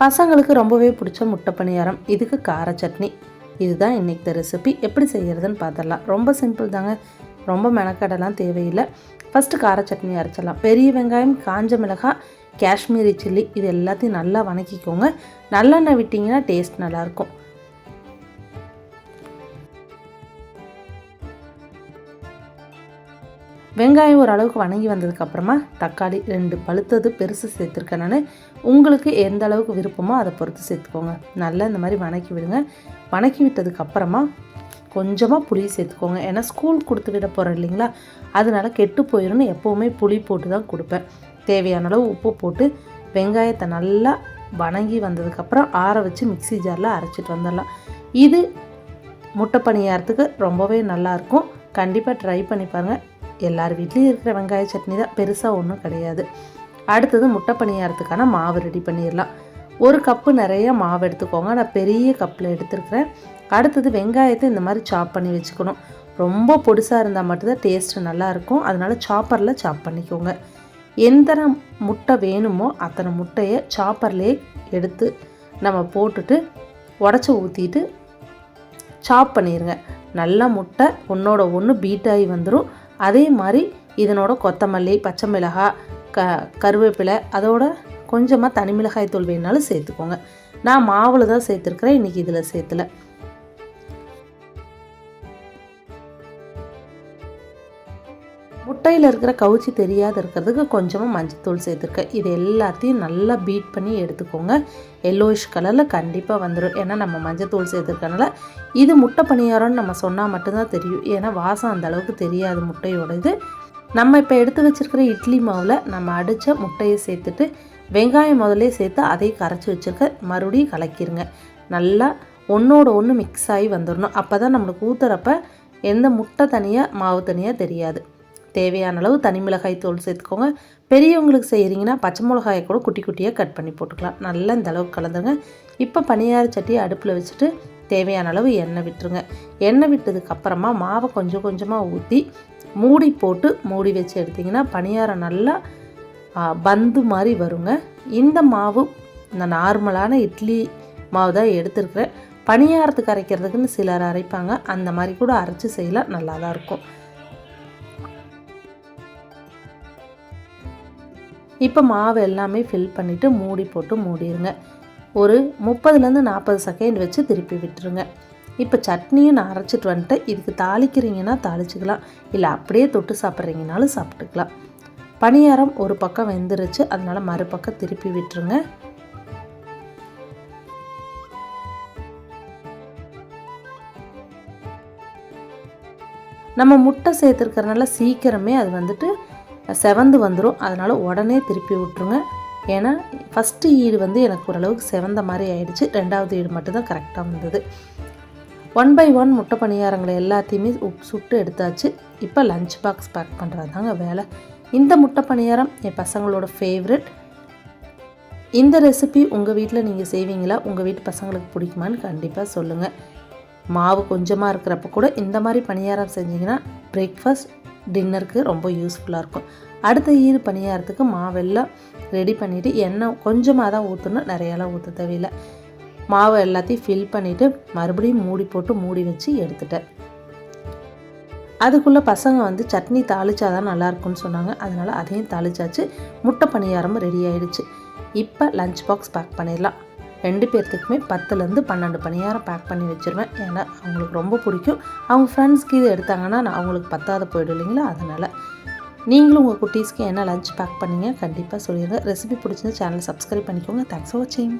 பசங்களுக்கு ரொம்பவே பிடிச்ச முட்டை பணியாரம். இதுக்கு கார சட்னி. இதுதான் இன்றைக்கி ரெசிபி எப்படி செய்கிறதுன்னு பார்த்துடலாம். ரொம்ப சிம்பிள் தாங்க. ரொம்ப மெனக்கடலாம் தேவையில்லை. ஃபஸ்ட்டு கார சட்னி அரைச்சிடலாம். பெரிய வெங்காயம் காஞ்ச மிளகாய் காஷ்மீரி சில்லி. இது எல்லாத்தையும் நல்லா வணக்கிக்கோங்க. நல்லெண்ணெய் விட்டிங்கன்னா டேஸ்ட் நல்லாயிருக்கும் வெங்காயம் ஓரளவுக்கு வணங்கி வந்ததுக்கப்புறமா தக்காளி ரெண்டு பழுத்தது பெருசு சேர்த்துருக்கேன் நான். உங்களுக்கு எந்த அளவுக்கு விருப்பமோ அதை பொறுத்து சேர்த்துக்கோங்க. நல்லா இந்த மாதிரி வணக்கி விடுங்க. வணக்கி விட்டதுக்கப்புறமா கொஞ்சமாக புளி சேர்த்துக்கோங்க. ஏன்னா ஸ்கூல் கொடுத்து விட போகிறேன் இல்லைங்களா? அதனால கெட்டு போயிடும்னு எப்போவுமே புளி போட்டு தான் கொடுப்பேன். தேவையான அளவு உப்பு போட்டு வெங்காயத்தை நல்லா வணங்கி வந்ததுக்கப்புறம் ஆற வச்சு மிக்சி ஜாரில் அரைச்சிட்டு வந்துடலாம். இது முட்டை பணியாரத்துக்கு ரொம்பவே நல்லாயிருக்கும் கண்டிப்பாக ட்ரை பண்ணி பாருங்கள் எல்லார் வீட்லேயும் இருக்கிற வெங்காய சட்னி தான் பெருசாக ஒன்றும் கிடையாது. அடுத்தது முட்டை பணியாரத்துக்கான மாவு ரெடி பண்ணிடலாம். ஒரு கப்பு நிறைய மாவு எடுத்துக்கோங்க. நான் பெரிய கப்பில் எடுத்துருக்கிறேன். அடுத்தது வெங்காயத்தை இந்த மாதிரி சாப் பண்ணி வச்சுக்கணும். ரொம்ப பொடிசாக இருந்தால் மட்டும்தான் டேஸ்ட்டு நல்லாயிருக்கும் அதனால் சாப்பரில் சாப் பண்ணிக்கோங்க. எந்தனை முட்டை வேணுமோ அத்தனை முட்டையை சாப்பர்லேயே எடுத்து நம்ம போட்டுட்டு உடச்சி ஊற்றிட்டு சாப் பண்ணிடுங்க நல்லா முட்டை ஒன்றோட ஒன்று பீட்டாகி வந்துடும் அதே மாதிரி இதனோட கொத்தமல்லி பச்சை மிளகாய் க கருவேப்பிலை அதோட கொஞ்சமாக தனி மிளகாய் தூள் வேணாலும் சேர்த்துக்கோங்க. நான் மாவில் தான் சேர்த்துருக்குறேன் இன்றைக்கி இதில் சேர்த்துல. முட்டையில் இருக்கிற கவுச்சி தெரியாத இருக்கிறதுக்கு கொஞ்சமாக மஞ்சத்தூள் சேர்த்துருக்கேன் இது எல்லாத்தையும் நல்லா பீட் பண்ணி எடுத்துக்கோங்க. எல்லோயிஷ் கலரில் கண்டிப்பாக வந்துடும் ஏன்னா நம்ம மஞ்சத்தூள் சேர்த்துருக்கனால இது முட்டை பணியாரம்னு நம்ம சொன்னால் மட்டும்தான் தெரியும். ஏன்னா வாசம் அந்த அளவுக்கு தெரியாது முட்டையோட இது. நம்ம இப்போ எடுத்து வச்சுருக்கிற இட்லி மாவில் நம்ம அடித்த முட்டையை சேர்த்துட்டு வெங்காயம் முதலே சேர்த்து அதையும் கரைச்சி வச்சுருக்க மறுபடியும் கலக்கிடுங்க நல்லா ஒன்றோட ஒன்று மிக்ஸ் ஆகி வந்துடணும் அப்போ தான் நம்மளுக்கு ஊற்றுறப்ப எந்த முட்டை தனியாக மாவு தனியாக தெரியாது. தேவையான அளவு தனி மிளகாய் தூள் சேர்த்துக்கோங்க. பெரியவங்களுக்கு செய்கிறீங்கன்னா பச்சை மிளகாயை கூட குட்டி குட்டியாக கட் பண்ணி போட்டுக்கலாம். நல்லா இந்த அளவுக்கு கலந்துருங்க. இப்போ பனியார சட்டியை அடுப்பில் வச்சுட்டு தேவையான அளவு எண்ணெய் விட்டுருங்க. எண்ணெய் விட்டதுக்கப்புறமா மாவை கொஞ்சம் கொஞ்சமாக ஊற்றி மூடி போட்டு மூடி வச்சு எடுத்திங்கன்னா பணியாரம் நல்லா பந்து மாதிரி வருங்க. இந்த மாவு இந்த நார்மலான இட்லி மாவு தான் எடுத்துருக்குறேன். பணியாரத்துக்கு அரைக்கிறதுக்குன்னு சிலர் அரைப்பாங்க. அந்த மாதிரி கூட அரைச்சி செய்யலாம். நல்லா தான் இருக்கும். இப்போ மாவு எல்லாமே ஃபில் பண்ணிவிட்டு மூடி போட்டு மூடிடுங்க ஒரு முப்பதுலேருந்து நாற்பது செகண்ட் வச்சு திருப்பி விட்டுருங்க. இப்போ சட்னியும் நான் அரைச்சிட்டு வந்துட்டேன் இதுக்கு தாளிக்கிறீங்கன்னா தாளிச்சிக்கலாம். இல்லை அப்படியே தொட்டு சாப்பிட்றீங்கனாலும் சாப்பிட்டுக்கலாம். பணியாரம் ஒரு பக்கம் வெந்துருச்சு அதனால் மறுபக்கம் திருப்பி விட்டுருங்க. நம்ம முட்டை சேர்த்துருக்கறனால சீக்கிரமே அது வந்துட்டு செவந்து வந்துடும் அதனால் உடனே திருப்பி விட்ருங்க ஏன்னா ஃபஸ்ட்டு ஈடு வந்து எனக்கு ஓரளவுக்கு செவந்த மாதிரி ஆயிடுச்சு. ரெண்டாவது ஈடு மட்டும்தான் கரெக்டாக வந்தது. ஒன் பை ஒன் முட்டை பணியாரங்களை எல்லாத்தையுமே உப் சுட்டு எடுத்தாச்சு. இப்போ லஞ்ச் பாக்ஸ் பேக் பண்ணுறது தாங்க வேலை. இந்த முட்டை பணியாரம் என் பசங்களோட ஃபேவரெட் இந்த ரெசிபி உங்கள் வீட்டில் நீங்கள் செய்வீங்களா? உங்கள் வீட்டு பசங்களுக்கு பிடிக்குமான்னு கண்டிப்பாக சொல்லுங்கள் மாவு கொஞ்சமாக இருக்கிறப்ப கூட இந்த மாதிரி பணியாரம் செஞ்சிங்கன்னா பிரேக்ஃபாஸ்ட் டின்னருக்கு ரொம்ப யூஸ்ஃபுல்லாக இருக்கும். அடுத்த ஈர் பணியாரத்துக்கு மாவெல்லாம் ரெடி பண்ணிவிட்டு எண்ணெய் கொஞ்சமாக தான் ஊற்றணும். நிறையாலாம் ஊற்ற தேவையில்லை. மாவை எல்லாத்தையும் ஃபில் பண்ணிவிட்டு மறுபடியும் மூடி போட்டு மூடி வச்சு எடுத்துட்டேன். அதுக்குள்ளே பசங்க வந்து சட்னி தாளிச்சா தான் நல்லாயிருக்கும்னு சொன்னாங்க. அதனால் அதையும் தாளிச்சாச்சு. முட்டை பணியாரமும் ரெடி ஆகிடுச்சு இப்போ லஞ்ச் பாக்ஸ் பேக் பண்ணிடலாம். ரெண்டு பேர்த்துக்குமே பத்துலேருந்து பன்னெண்டு பணியாரம் பேக் பண்ணி வச்சுருவேன். ஏன்னா அவங்களுக்கு ரொம்ப பிடிக்கும். அவங்க ஃப்ரெண்ட்ஸ்க்கு இது எடுத்தாங்கன்னா நான் அவங்களுக்கு பத்தாத போயிடும் இல்லைங்களா? அதனால் நீங்களும் உங்கள் குட்டீஸ்க்கு என்ன லஞ்ச் பேக் பண்ணீங்க கண்டிப்பாக சொல்லிடுங்க. ரெசிபி பிடிச்சிருந்து சேனல் சப்ஸ்கிரைப் பண்ணிக்கோங்க. தேங்க்ஸ் ஃபார் வாட்சிங்